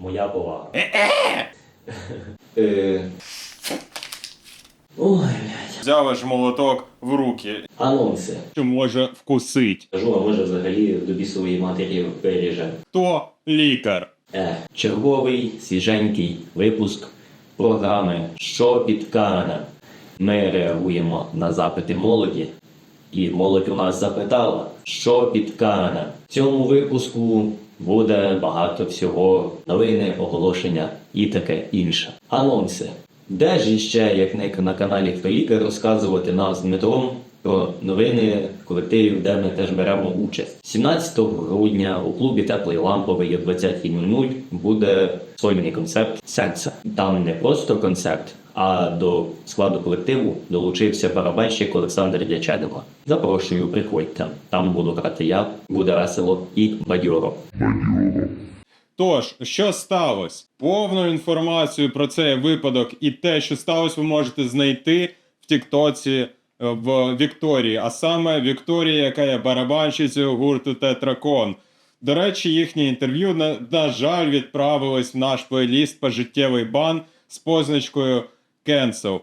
Моя повага. Е. Ой, блядь. Взяв аж молоток в руки, Анонси. що може вкусить. Кажу, а може взагалі до бісової матері переріже. Хто лікар? Е. Черговий свіженький випуск програми Що підкаране. Ми реагуємо на запити молоді. І молодь у нас запитала, що підкаране. В цьому випуску буде багато всього, новини, оголошення і таке інше. Анонси. Де ж іще, як не на каналі Феліка, розказувати нам з Дмитром про новини колективів, де ми теж беремо участь. 17 грудня у клубі Теплий Ламповий о 20.00 буде сольний концерт серця. Там не просто концерт, а до складу колективу долучився барабанщик Олександр Дяченко. Запрошую, приходьте. Там буду грати я, буде весело і бадьоро. Тож, що сталося? Повну інформацію про цей випадок і те, що сталося, ви можете знайти в Тіктоці е, в Вікторії, а саме Вікторія, яка є барабанщицею гурту Тетракон. До речі, їхнє інтерв'ю, на, на жаль, відправилось в наш плейліст пожиттєвий бан з позначкою Cancel.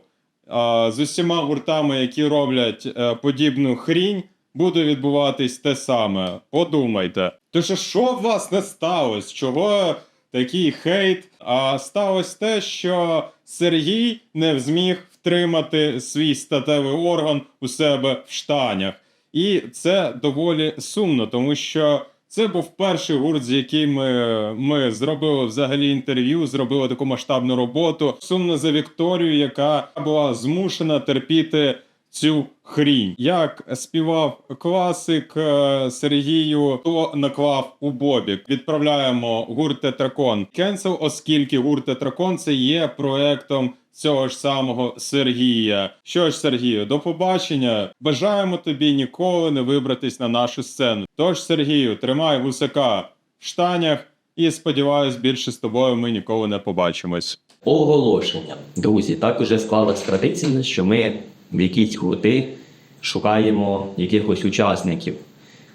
З усіма гуртами, які роблять е, подібну хрінь, буде відбуватись те саме. Подумайте. Тож що в вас не сталося? Чого такий хейт? А сталося те, що Сергій не зміг втримати свій статевий орган у себе в штанях. І це доволі сумно, тому що це був перший гурт, з яким ми, ми зробили взагалі інтерв'ю, зробили таку масштабну роботу. Сумно за Вікторію, яка була змушена терпіти цю хрінь. Як співав класик е, Сергію, то наклав у Бобік. Відправляємо гурт Тетракон Кенсел, оскільки гурт Тетракон це є проектом. Цього ж самого Сергія. Що ж, Сергію, до побачення. Бажаємо тобі ніколи не вибратись на нашу сцену. Тож, Сергію, тримай вусака в штанях і сподіваюсь, більше з тобою ми ніколи не побачимось. Оголошення. Друзі, так уже склалась традиція, що ми в якісь гурти шукаємо якихось учасників.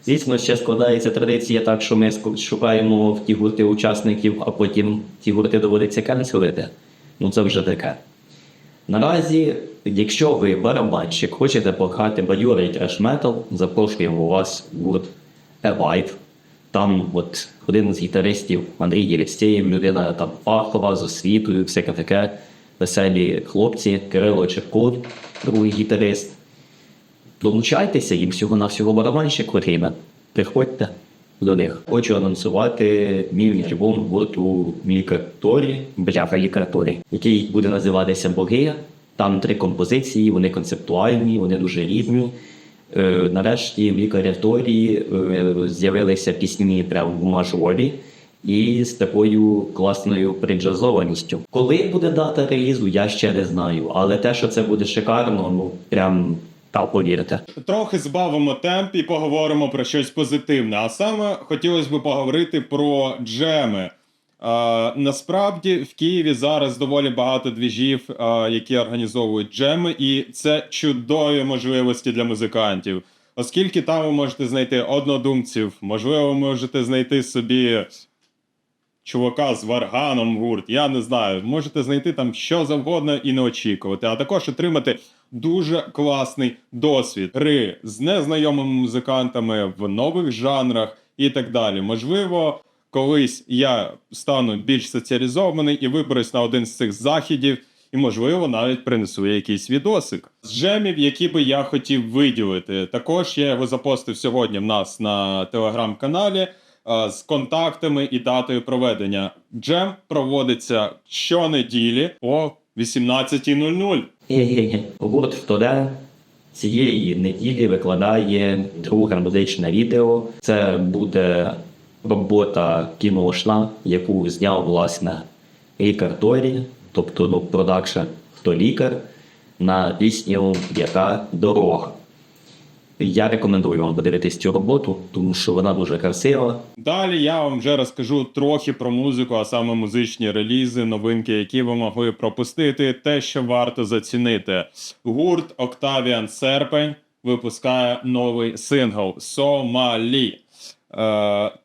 Звісно, ще складається традиція так, що ми шукаємо в ті гурти учасників, а потім ті гурти доводиться канцелити. Ну це вже таке. Наразі, якщо ви барабанщик, хочете пограти бадьорий треш метал, запрошуємо вас в гурт Alive. Там от один з гітаристів Андрій Єлістєєв, людина там фахова з освітою, всяке таке. Веселі хлопці, Кирило Черков, другий гітарист. Долучайтеся, їм всього на всього барабанщик потрібен. Приходьте до них. Хочу анонсувати мій альбом гурту Мікаторі, бляха Лікаторі, який буде називатися Богия. Там три композиції, вони концептуальні, вони дуже різні. Е, нарешті в лікаряторії е, з'явилися пісні прямо в мажорі і з такою класною приджазованістю. Коли буде дата релізу, я ще не знаю, але те, що це буде шикарно, ну прям та повірте. Трохи збавимо темп і поговоримо про щось позитивне. А саме хотілося б поговорити про джеми. Е, насправді в Києві зараз доволі багато двіжів, е, які організовують джеми, і це чудові можливості для музикантів. Оскільки там ви можете знайти однодумців, можливо, ви можете знайти собі чувака з варганом гурт, я не знаю. Можете знайти там що завгодно і не очікувати, а також отримати дуже класний досвід гри з незнайомими музикантами в нових жанрах і так далі. Можливо, колись я стану більш соціалізований і виберусь на один з цих західів. І, можливо, навіть принесу якийсь відосик з джемів, які би я хотів виділити. Також я його запостив сьогодні в нас на телеграм-каналі з контактами і датою проведення. Джем проводиться щонеділі о 18.00. Гурт «Вторе» цієї неділі викладає друге музичне відео. Це буде робота кіношна, яку зняв власне лікар Торі, тобто продакшн хто лікар, на пісню Яка дорога. Я рекомендую вам подивитись цю роботу, тому що вона дуже красива. Далі я вам вже розкажу трохи про музику, а саме музичні релізи, новинки, які ви могли пропустити, те, що варто зацінити. Гурт Octavian Серпень випускає новий сингл Сомалі.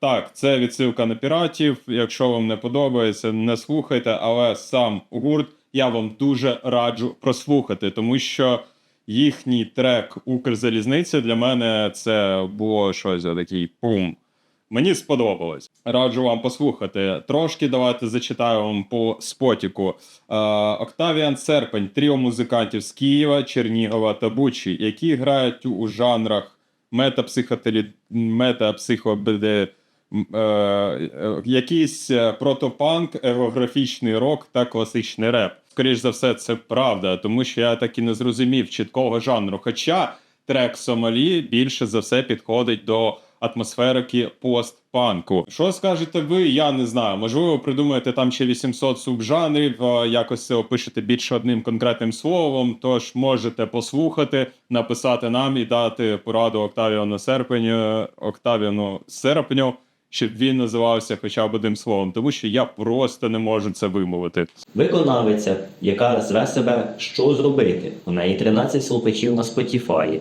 так, це відсилка на піратів. Якщо вам не подобається, не слухайте, але сам гурт я вам дуже раджу прослухати, тому що їхній трек Укрзалізниця для мене це було щось такий пум. Мені сподобалось. Раджу вам послухати. Трошки давайте зачитаю вам по спотіку. Е, Октавіан Серпень, тріо музикантів з Києва, Чернігова та Бучі, які грають у жанрах метапсихотелі... метапсихобд... м, е, якийсь е, протопанк, ергографічний рок та класичний реп. Скоріш за все, це правда, тому що я так і не зрозумів чіткого жанру. Хоча трек Сомалі більше за все підходить до атмосферики постпанку. Що скажете ви? Я не знаю. Можливо, придумаєте там ще 800 субжанрів, якось це опишете більше одним конкретним словом. Тож можете послухати, написати нам і дати пораду Октавіану Серпеню, Октавіану Серпню, щоб він називався хоча б одним словом, тому що я просто не можу це вимовити. Виконавиця, яка зве себе що зробити. У неї 13 слухачів на Spotify.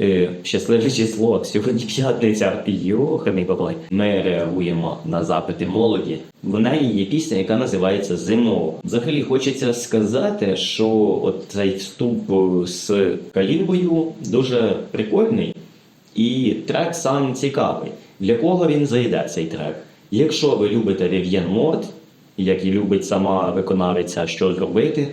Е, щасливе число, сьогодні п'ятниця, йоханий баблай. Ми реагуємо на запити молоді. В неї є пісня, яка називається Зимово. Взагалі хочеться сказати, що от цей вступ е, з калімбою дуже прикольний, і трек сам цікавий. Для кого він зайде цей трек? Якщо ви любите Вів'єн Морт, як і любить сама виконавиця, що зробити,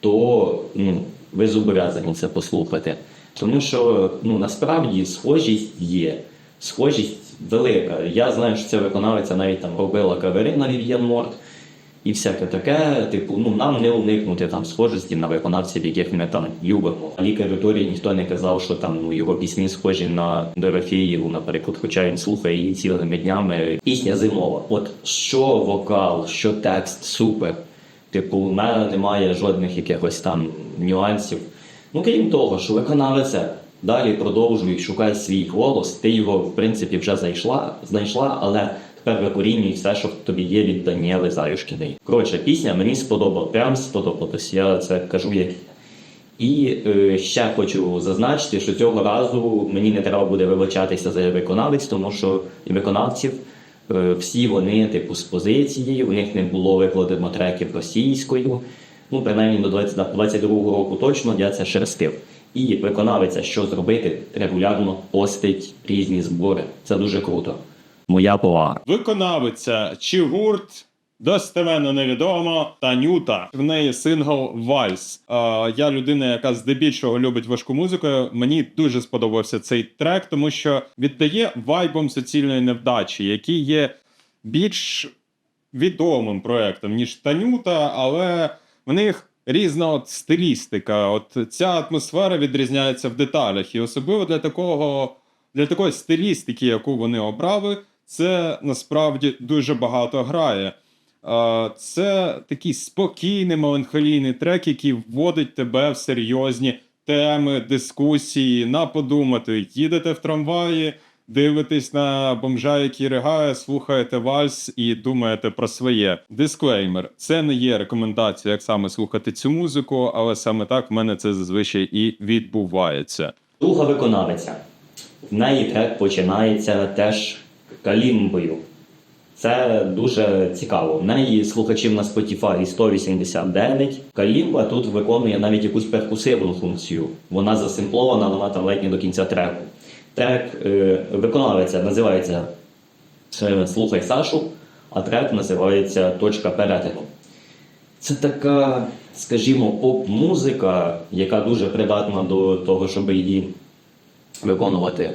то ну, ви зобов'язані це послухати. Тому що ну, насправді схожість є, схожість велика. Я знаю, що ця виконавиця навіть там робила кавери на Вів'єн Морт і всяке таке. Типу, ну нам не уникнути там схожості на виконавців, яких ми там любимо. Лікар Віторії ніхто не казав, що там ну його пісні схожі на Дорофеєву, наприклад, хоча він слухає її цілими днями. Пісня зимова. От що вокал, що текст, супер. Типу, у мене немає жодних якихось там нюансів. Ну, крім того, що виконавиця далі продовжує шукає свій голос, ти його, в принципі, вже знайшла, знайшла, але тепер викорінюй все, що в тобі є від Даніели Заюшкіної. Коротше, пісня мені сподобала, прям сподобалась. Я це кажу як. І е, ще хочу зазначити, що цього разу мені не треба буде вибачатися за виконавець, тому що і виконавців е, всі вони, типу, з позиції, у них не було викладено треків російською. Ну, принаймні до 20 22-го року точно я це шерстив. І виконавиця, що зробити, регулярно постить різні збори. Це дуже круто. Моя повага. Виконавиця чи гурт достеменно невідомо Танюта. В неї сингл Вальс. Е, я людина, яка здебільшого любить важку музику. Мені дуже сподобався цей трек, тому що віддає вайбом суцільної невдачі, який є більш відомим проектом, ніж Танюта, але в них різна от стилістика. От ця атмосфера відрізняється в деталях. І особливо для такого для такої стилістики, яку вони обрали, це насправді дуже багато грає. Це такий спокійний меланхолійний трек, який вводить тебе в серйозні теми, дискусії, на подумати. Їдете в трамваї, дивитесь на бомжа, який ригає, слухаєте вальс і думаєте про своє. Дисклеймер: це не є рекомендація, як саме слухати цю музику, але саме так в мене це зазвичай і відбувається. Друга виконавиця. В неї трек починається теж калімбою. Це дуже цікаво. В неї слухачів на Spotify 189. Калімба тут виконує навіть якусь перкусивну функцію. Вона засимплована, вона там ледь не до кінця треку. Трек е, виконавиця називається е, Слухай Сашу, а трек називається Точка перетину. Це така, скажімо, поп-музика, яка дуже придатна до того, щоб її виконувати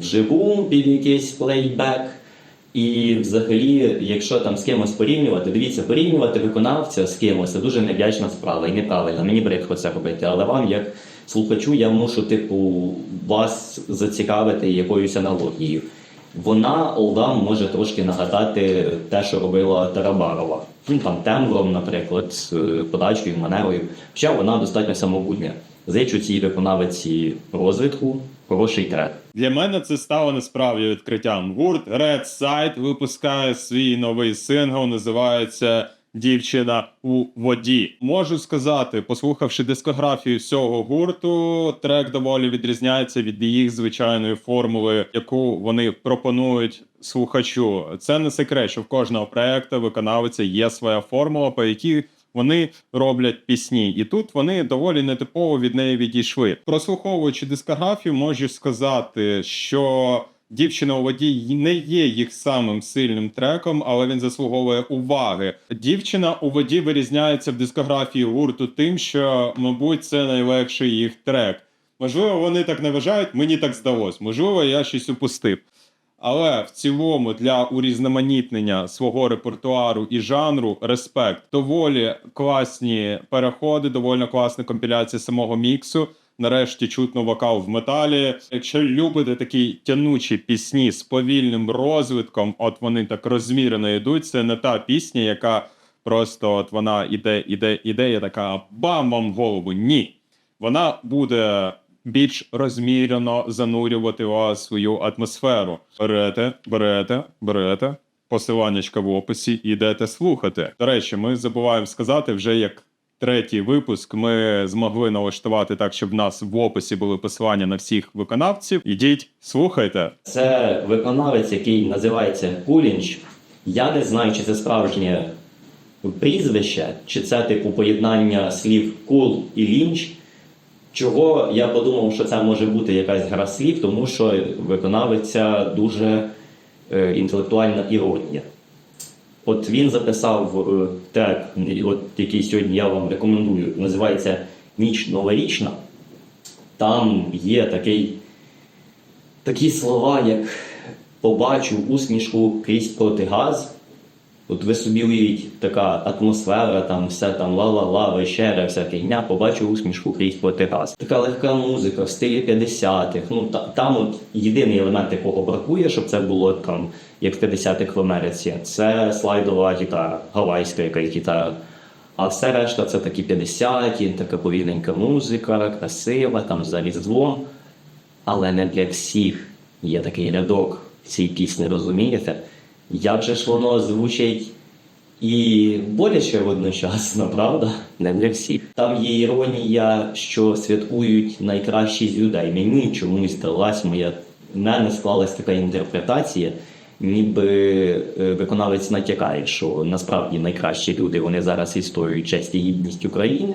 вживу під якийсь плейбек. І взагалі, якщо там з кимось порівнювати, дивіться, порівнювати виконавця з кимось це дуже невдячна справа і неправильно. Мені бридко це робити. Але вам, як слухачу, я мушу, типу, вас зацікавити якоюсь аналогією. Вона олдам може трошки нагадати те, що робила Тарабарова. Ну, там тембром, наприклад, е, подачкою, манерою. Хоча вона достатньо самобутня. Зичу цій виконавиці розвитку, хороший трек. Для мене це стало насправді відкриттям. Гурт Red Side випускає свій новий сингл, називається дівчина у воді. Можу сказати, послухавши дискографію цього гурту, трек доволі відрізняється від їх звичайної формули, яку вони пропонують слухачу. Це не секрет, що в кожного проекту виконавця є своя формула, по якій вони роблять пісні, і тут вони доволі нетипово від неї відійшли. Прослуховуючи дискографію, можу сказати, що дівчина у воді не є їх самим сильним треком, але він заслуговує уваги. Дівчина у воді вирізняється в дискографії гурту тим, що, мабуть, це найлегший їх трек. Можливо, вони так не вважають, мені так здалось. Можливо, я щось упустив. Але в цілому для урізноманітнення свого репертуару і жанру респект. Доволі класні переходи, доволі класна компіляція самого міксу. Нарешті чутно вокал в металі. Якщо любите такі тянучі пісні з повільним розвитком, от вони так розмірено йдуть. Це не та пісня, яка просто от вона іде, іде, іде, і така бам вам в голову. Ні. Вона буде більш розмірено занурювати вас свою атмосферу. Берете, берете, берете. Посиланнячка в описі і йдете слухати. До речі, ми забуваємо сказати вже як третій випуск. Ми змогли налаштувати так, щоб в нас в описі були посилання на всіх виконавців. Ідіть, слухайте. Це виконавець, який називається Кулінч. Я не знаю, чи це справжнє прізвище, чи це типу поєднання слів кул і лінч. Чого я подумав, що це може бути якась гра слів, тому що виконавиця дуже е, інтелектуальна іронія. От він записав е, трек, от, який сьогодні я вам рекомендую, називається Ніч новорічна. Там є такий, такі слова, як побачу усмішку крізь протигаз. От ви собі уявіть, така атмосфера, там все там ла-ла-ла, вечеря, вся фігня, побачу усмішку крізь протигаз. Така легка музика в стилі 50-х. Ну та, там от єдиний елемент, якого бракує, щоб це було там, як в 50-х в Америці, це слайдова гітара, гавайська якась гітара. А все решта це такі 50-ті, така повільненька музика, красива, там за різдвом. Але не для всіх є такий рядок цій пісні, розумієте? Як же ж воно звучить і боляче одночасно, правда? Не для всіх. Там є іронія, що святкують найкращі з людей. Мені чомусь здалась моя в мене склалась така інтерпретація, ніби е, виконавець натякає, що насправді найкращі люди вони зараз відстоюють честь і гідність України.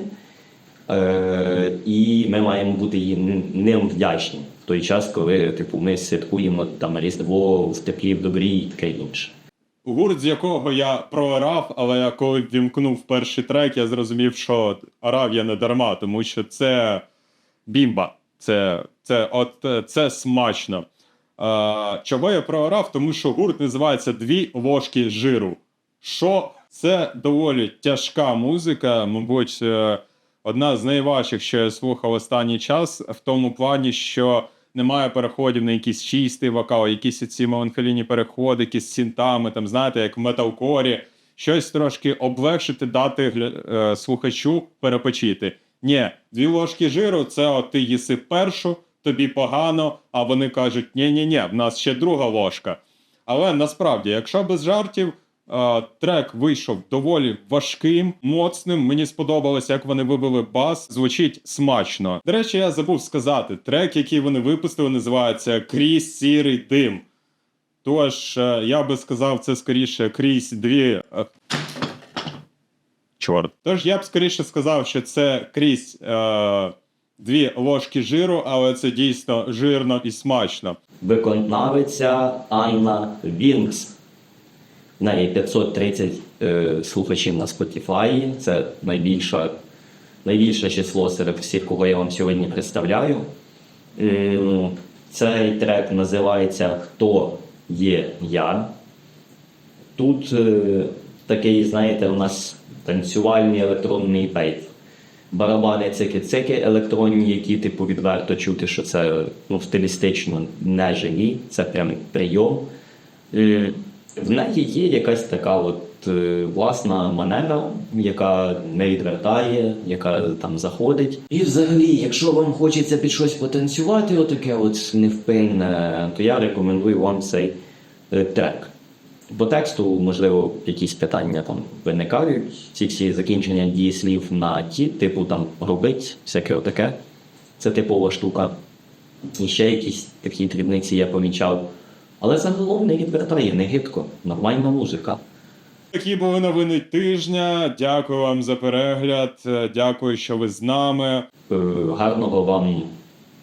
Е, і ми маємо бути їм ним вдячні той час, коли типу, ми святкуємо там Різдво в теплі, в добрі і інше. Гурт, з якого я проорав, але я коли вімкнув перший трек, я зрозумів, що орав я не дарма, тому що це бімба. Це, це, от, це смачно. Е, чого я проорав? Тому що гурт називається Дві ложки жиру. Що це доволі тяжка музика, мабуть, е, одна з найважчих, що я слухав останній час, в тому плані, що немає переходів на якийсь чистий вокал, якісь ці меланхолійні переходи, якісь з синтами, там, знаєте, як в металкорі. Щось трошки облегшити, дати е, слухачу перепочити. Ні, дві ложки жиру це от ти їси першу, тобі погано, а вони кажуть: ні-ні-ні, в нас ще друга ложка. Але насправді, якщо без жартів, трек вийшов доволі важким, моцним. Мені сподобалося, як вони вибили бас. Звучить смачно. До речі, я забув сказати: трек, який вони випустили, називається Крізь сірий дим. Тож, е, я би сказав, це скоріше крізь дві. е, Чорт. Тож я б скоріше сказав, що це крізь е, дві ложки жиру, але це дійсно жирно і смачно. Виконавиця Анна Вінкс. В неї 530 е, слухачів на Spotify. Це найбільше, найбільше число серед всіх, кого я вам сьогодні представляю. Е, цей трек називається Хто є я. Тут е, такий, знаєте, у нас танцювальний електронний бейт. Барабани цики-цики електронні, які типу відверто чути, що це ну, стилістично не живі, це прям прийом. Е, В неї є якась така от е, власна манера, яка не відвертає, яка там заходить. І взагалі, якщо вам хочеться під щось потанцювати, отаке от невпинне, то я рекомендую вам цей е, трек. По тексту, можливо, якісь питання там виникають. Ці всі закінчення дієслів на ті, типу там робить, всяке отаке. Це типова штука. І ще якісь такі дрібниці я помічав. Але загалом не відвертає, не гидко. Нормальна музика. Такі були новини тижня. Дякую вам за перегляд. Дякую, що ви з нами. Е, Гарного вам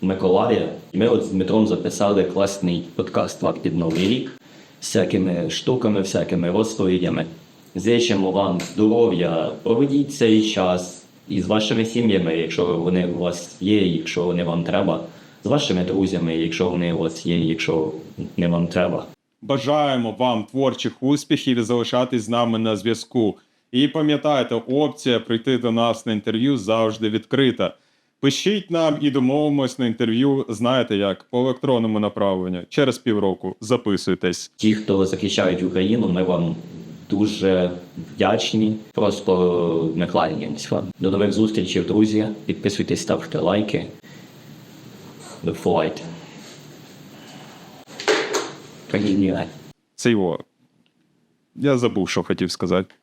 Миколая. Ми от з Дмитром записали класний подкаст «Факт під Новий рік з всякими штуками, всякими розповідями. Зичимо вам здоров'я, проведіть цей час із вашими сім'ями, якщо вони у вас є, якщо вони вам треба, вашими друзями, якщо вони у вас є, якщо не вам треба. Бажаємо вам творчих успіхів і залишатись з нами на зв'язку. І пам'ятайте, опція прийти до нас на інтерв'ю завжди відкрита. Пишіть нам і домовимось на інтерв'ю. Знаєте як по електронному направленню. Через півроку записуйтесь. Ті, хто захищають Україну, ми вам дуже вдячні. Просто не кланяємось вам. До нових зустрічей, друзі. Підписуйтесь, ставте лайки. The fight. Країні. Це його. Я забув, що хотів сказати.